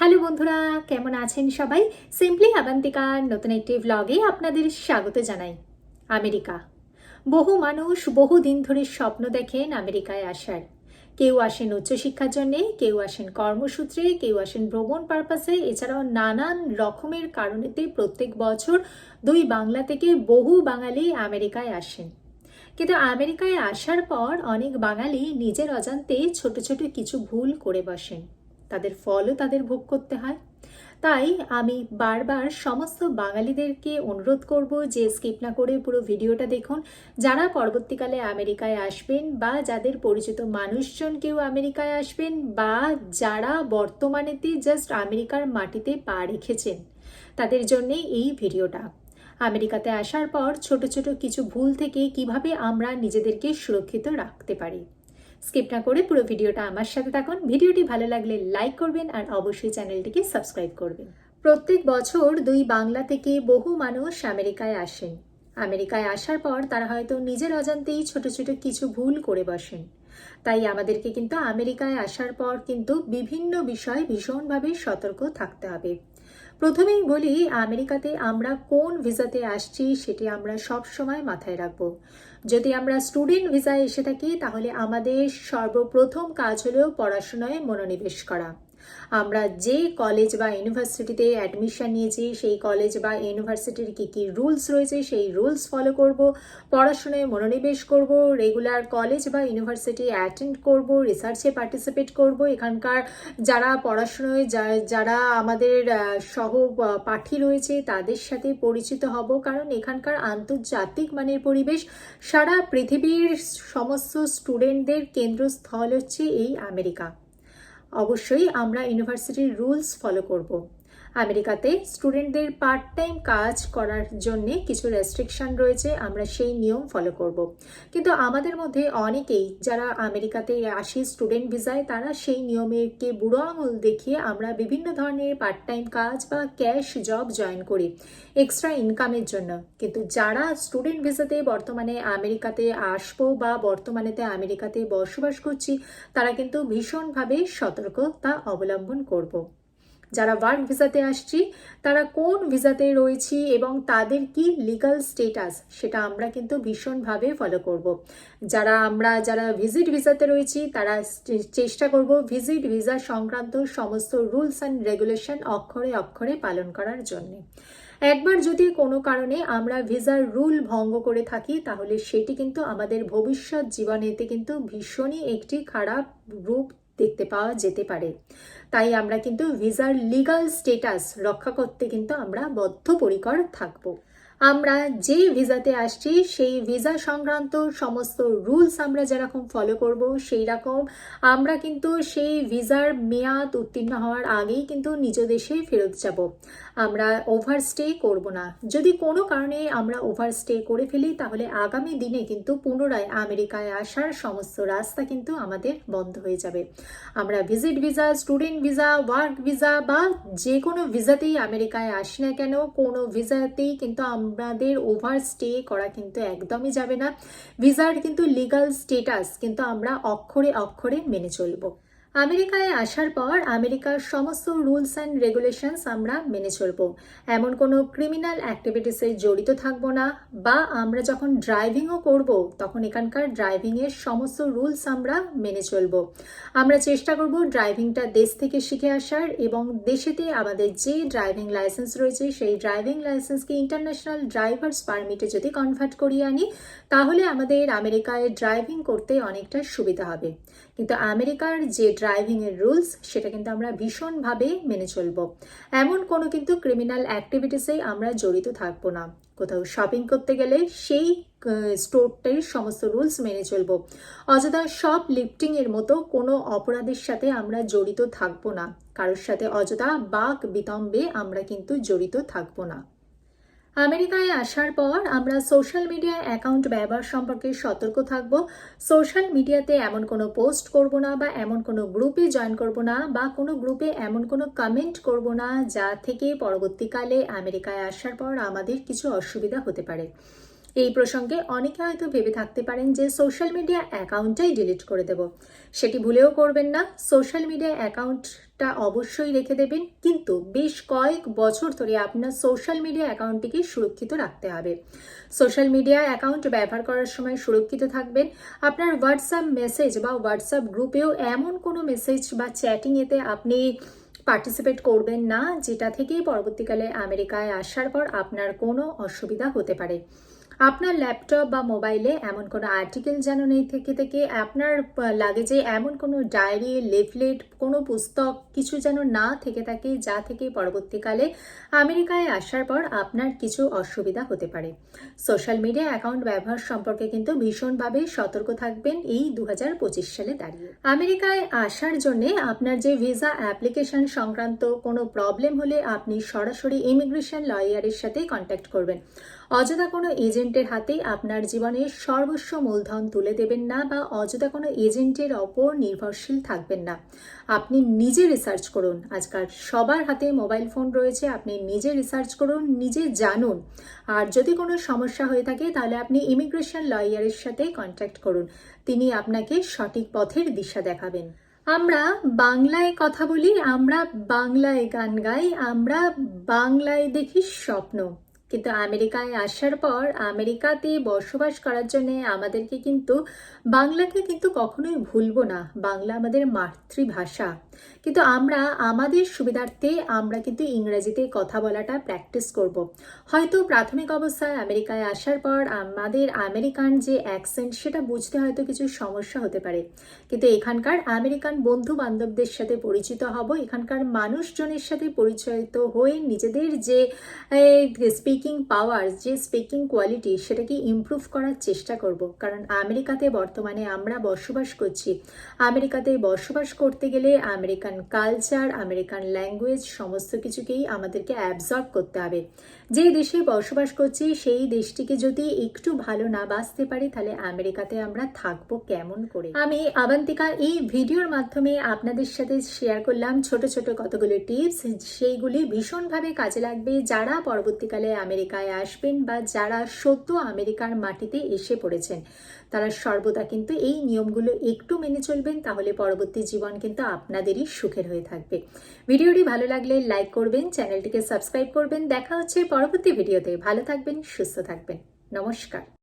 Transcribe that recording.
Hello বন্ধুরা, কেমন আছেন সবাই? সিম্পলি আবান্তিকার নতুন একটি ভ্লগে আপনাদের স্বাগত জানাই। আমেরিকা। বহু মানুষ বহু দিন ধরে স্বপ্ন দেখেন আমেরিকায় আসার। কেউ আসেন উচ্চশিক্ষার জন্যে, কেউ আসেন কর্মসূত্রে, কেউ আসেন ভ্রমণ পারপাসে, এছাড়াও নানান রকমের কারণেতে প্রত্যেক বছর দুই বাংলা থেকে বহু বাঙালি আমেরিকায় আসেন। কিন্তু আমেরিকায় আসার পর অনেক বাঙালি নিজের অজান্তে ছোট ছোট কিছু ভুল করে বসেন। তাদের ফলও তাদের ভোগ করতে হয়। তাই আমি বারবার সমস্ত বাঙালিদেরকে অনুরোধ করব যে স্কিপ না করে পুরো ভিডিওটা দেখুন। যারা পরবর্তীকালে আমেরিকায় আসবেন বা যাদের পরিচিত মানুষজন কেউ আমেরিকায় আসবেন বা যারা বর্তমানেতে জাস্ট আমেরিকার মাটিতে পা রেখেছেন, তাদের জন্যে এই ভিডিওটা। আমেরিকাতে আসার পর ছোট ছোট কিছু ভুল থেকে কীভাবে আমরা নিজেদেরকে সুরক্ষিত রাখতে পারি? স্কিপ না করে পুরো ভিডিওটা আমার সাথে থাকুন। ভিডিওটি ভালো লাগলে লাইক করবেন আর অবশ্যই চ্যানেলটিকে সাবস্ক্রাইব করবেন। প্রত্যেক বছর দুই বাংলা থেকে বহু মানুষ আমেরিকায় আসেন। আমেরিকায় আসার পর তারা হয়তো নিজের অজান্তেই ছোট ছোট কিছু ভুল করে বসেন। তাই আমাদেরকে কিন্তু আমেরিকায় আসার পর কিন্তু বিভিন্ন বিষয় ভীষণভাবে সতর্ক থাকতে হবে। প্রথমেই বলি, আমেরিকাতে আমরা কোন ভিসাতে আসছি সেটি আমরা সব সময় মাথায় রাখব। যদি আমরা স্টুডেন্ট ভিসায় এসে থাকি তাহলে আমাদের সর্বপ্রথম কাজ হলেও পড়াশোনায় মনোনিবেশ করা। আমরা যে কলেজ বা ইউনিভার্সিটিতে অ্যাডমিশন নিয়েছি, সেই কলেজ বা ইউনিভার্সিটির কী কী রুলস রয়েছে, সেই রুলস ফলো করব, পড়াশোনায় মনোনিবেশ করব রেগুলার কলেজ বা ইউনিভার্সিটি অ্যাটেন্ড করব রিসার্চে পার্টিসিপেট করব, এখানকার যারা পড়াশোনায় যারা আমাদের সহ পাঠী রয়েছে, তাদের সাথে পরিচিত হব। কারণ এখানকার আন্তর্জাতিক মানের পরিবেশ, সারা পৃথিবীর সমস্ত স্টুডেন্টদের কেন্দ্রস্থল হচ্ছে এই আমেরিকা। অবশ্যই আমরা ইউনিভার্সিটির রুলস ফলো করব। আমেরিকাতে স্টুডেন্টদের পার্ট টাইম কাজ করার জন্য কিছু রেস্ট্রিকশন রয়েছে, আমরা সেই নিয়ম ফলো করব কিন্তু আমাদের মধ্যে অনেকেই যারা আমেরিকাতে আসি স্টুডেন্ট ভিসায়, তারা সেই নিয়মেরকে বুড়ো আঙুল দেখিয়ে আমরা বিভিন্ন ধরনের পার্ট টাইম কাজ বা ক্যাশ জব জয়েন করি, এক্সট্রা ইনকামের জন্য কিন্তু যারা স্টুডেন্ট ভিসাতে বর্তমানে আমেরিকাতে আসব বা বর্তমানেতে আমেরিকাতে বসবাস করছি, তারা কিন্তু ভীষণভাবে সতর্কতা অবলম্বন করব। যারা ওয়ার্ক ভিসাতে আসছি, তারা কোন ভিসাতে রয়েছি এবং তাদের কি লিগাল স্টেটাস সেটা আমরা কিন্তু ভীষণভাবে ফলো করব। যারা আমরা, যারা ভিজিট ভিসাতে রয়েছি, তারা চেষ্টা করব ভিজিট ভিসা সংক্রান্ত সমস্ত রুলস অ্যান্ড রেগুলেশন অক্ষরে অক্ষরে পালন করার জন্যে একবার যদি কোনো কারণে আমরা ভিসার রুল ভঙ্গ করে থাকি, তাহলে সেটি কিন্তু আমাদের ভবিষ্যৎ জীবনেতে কিন্তু ভীষণই একটি খারাপ রূপ দেখতে পাওয়া যেতে পারে। তাই আমরা কিন্তু ভিসার লিগাল স্টেটাস রক্ষা করতে কিন্তু আমরা বদ্ধপরিকর থাকব। আমরা যে ভিসাতে আসছি, সেই ভিসা সংক্রান্ত সমস্ত রুলস আমরা যেরকম ফলো করব, সেই রকম আমরা কিন্তু সেই ভিসার মেয়াদ উত্তীর্ণ হওয়ার আগেই কিন্তু নিজ দেশে ফেরত যাব। আমরা ওভারস্টে করব না। যদি কোনো কারণে আমরা ওভারস্টে করে ফেলি, তাহলে আগামী দিনে কিন্তু পুনরায় আমেরিকায় আসার সমস্ত রাস্তা কিন্তু আমাদের বন্ধ হয়ে যাবে। আমরা visit visa student visa work visa বা যে কোনো ভিসাতেই আমেরিকায় আসি না কেন, কোনো ভিসাতেই কিন্তু আমাদের ওভার স্টে করা কিন্তু একদমই যাবে না। ভিসার কিন্তু লিগাল স্টেটাস কিন্তু আমরা অক্ষরে অক্ষরে মেনে চলবো। আমেরিকায় আসার পর আমেরিকার সমস্ত রুলস অ্যান্ড রেগুলেশনস আমরা মেনে চলবো। এমন কোনো ক্রিমিনাল অ্যাক্টিভিটিসে জড়িত থাকব না, বা আমরা যখন ড্রাইভিংও করব, তখন এখানকার ড্রাইভিংয়ের সমস্ত রুলস আমরা মেনে চলবো। আমরা চেষ্টা করব ড্রাইভিংটা দেশ থেকে শিখে আসার, এবং দেশেতে আমাদের যে ড্রাইভিং লাইসেন্স রয়েছে, সেই ড্রাইভিং লাইসেন্সকে ইন্টারন্যাশনাল ড্রাইভার্স পারমিটে যদি কনভার্ট করিয়ে আনি, তাহলে আমাদের আমেরিকায় ড্রাইভিং করতে অনেকটা সুবিধা হবে। কিন্তু আমেরিকার যে ড্রাইভিংয়ের রুলস সেটা কিন্তু আমরা ভীষণভাবে মেনে চলব। এমন কোনো কিন্তু ক্রিমিনাল অ্যাক্টিভিটিসেই আমরা জড়িত থাকব না। কোথাও শপিং করতে গেলে সেই স্টোরটার সমস্ত রুলস মেনে চলবো। অযথা সব লিফটিংয়ের মতো কোনো অপরাধের সাথে আমরা জড়িত থাকব না। কারোর সাথে অযথা বাক বিতম্বে আমরা কিন্তু জড়িত থাকব না। আমেরিকায় আসার পর আমরা সোশ্যাল মিডিয়া অ্যাকাউন্ট ব্যবহার সম্পর্কে সতর্ক থাকব। সোশ্যাল মিডিয়াতে এমন কোনো পোস্ট করব না বা এমন কোনো গ্রুপে জয়েন করব না বা কোনো গ্রুপে এমন কোনো কমেন্ট করব না যা থেকে পরবর্তীকালে আমেরিকায় আসার পর আমাদের কিছু অসুবিধা হতে পারে। এই প্রসঙ্গে অনেকে হয়তো ভেবে থাকতে পারেন যে সোশ্যাল মিডিয়া অ্যাকাউন্টটাই ডিলিট করে দেব। সেটি ভুলেও করবেন না। সোশ্যাল মিডিয়া অ্যাকাউন্ট একটা অবশ্যই রেখে দেবেন। কিন্তু বেশ কয়েক বছর ধরে আপনার সোশ্যাল মিডিয়া অ্যাকাউন্টটিকে সুরক্ষিত রাখতে হবে। সোশ্যাল মিডিয়া অ্যাকাউন্ট ব্যবহার করার সময় সুরক্ষিত থাকবেন। আপনার হোয়াটসঅ্যাপ মেসেজ বা হোয়াটসঅ্যাপ গ্রুপেও এমন কোনো মেসেজ বা চ্যাটিংয়েতে আপনি পার্টিসিপেট করবেন না, যেটা থেকেই পরবর্তীকালে আমেরিকায় আসার পর আপনার কোনো অসুবিধা হতে পারে। আপনার ল্যাপটপ বা মোবাইলে এমন কোনো আর্টিকেল যেন নেই থেকে থেকে? আপনার লাগেজে এমন কোনো ডায়েরি লেফলেট কোনো পুস্তক কিছু যেন না থেকে থাকে, যা থেকে পরবর্তীকালে আমেরিকায় আসার পর আপনার কিছু অসুবিধা হতে পারে। সোশ্যাল মিডিয়া অ্যাকাউন্ট ব্যবহার সম্পর্কে কিন্তু ভীষণভাবে সতর্ক থাকবেন এই দু হাজার পঁচিশ সালে দাঁড়িয়ে। আমেরিকায় আসার জন্য আপনার যে ভিসা অ্যাপ্লিকেশন সংক্রান্ত কোনো প্রবলেম হলে আপনি সরাসরি ইমিগ্রেশন লয়ারের সাথে কন্ট্যাক্ট করবেন। অযথা কোনো এজেন্টের হাতে আপনার জীবনের সর্বস্ব মূলধন তুলে দেবেন না বা অযথা কোনো এজেন্টের ওপর নির্ভরশীল থাকবেন না। আপনি নিজে রিসার্চ করুন। আজকাল সবার হাতে মোবাইল ফোন রয়েছে, আপনি নিজে রিসার্চ করুন, নিজে জানুন। আর যদি কোনো সমস্যা হয়ে থাকে, তাহলে আপনি ইমিগ্রেশন লয়ারের সাথে কন্ট্যাক্ট করুন। তিনি আপনাকে সঠিক পথের দিশা দেখাবেন। আমরা বাংলায় কথা বলি, আমরা বাংলায় গান গাই, আমরা বাংলায় দেখি স্বপ্ন। কিন্তু আমেরিকায় আসার পর আমেরিকাতে বসবাস করার জন্য আমাদেরকে কিন্তু বাংলাকে কিন্তু কখনোই ভুলবো না। বাংলা আমাদের মাতৃভাষা। কিন্তু আমরা, আমাদের সুবিধার্থে আমরা কিন্তু ইংরেজিতে কথা বলাটা প্র্যাকটিস করব। হয়তো প্রাথমিক অবস্থায় আমেরিকায় আসার পর আমাদের আমেরিকান যে অ্যাকসেন্ট সেটা বুঝতে হয়তো কিছু সমস্যা হতে পারে। কিন্তু এখানকার আমেরিকান বন্ধু বান্ধবদের সাথে পরিচিত হব, এখানকার মানুষজনের সাথে পরিচিত হয়ে নিজেদের যে স্পিকিং পাওয়ার যে স্পিকিং কোয়ালিটি সেটাকে ইমপ্রুভ করার চেষ্টা করব। কারণ আমেরিকাতে বর্তমানে আমরা বসবাস করছি। আমেরিকাতে বসবাস করতে গেলে আমেরিকান কালচার আমেরিকান ল্যাঙ্গুয়েজ সমস্ত কিছুকেই আমাদেরকে অ্যাবজর্ব করতে হবে। যে দেশে বসবাস করছি, সেই দেশটিকে যদি একটু ভালো না বাঁচতে পারি, তাহলে আমেরিকাতে আমরা থাকব কেমন করে? আমি আবান্তিকা এই ভিডিওর মাধ্যমে আপনাদের সাথে শেয়ার করলাম ছোট ছোট কতগুলো টিপস সেইগুলি ভীষণভাবে কাজে লাগবে। যারা পরবর্তীকালে আমেরিকায় আসবেন বা যারা সদ্য আমেরিকার মাটিতে এসে পড়েছেন তারা সর্বদা কিন্তু এই নিয়মগুলো একটু মেনে চলবেন, তাহলে পরবর্তী জীবন কিন্তু আপনাদেরই সুখের হয়ে থাকবে। ভিডিওটি ভালো লাগলে লাইক করবেন, চ্যানেলটিকে সাবস্ক্রাইব করবেন। দেখা হচ্ছে পরবর্তী ভিডিওতে। ভালো থাকবেন, সুস্থ থাকবেন। নমস্কার।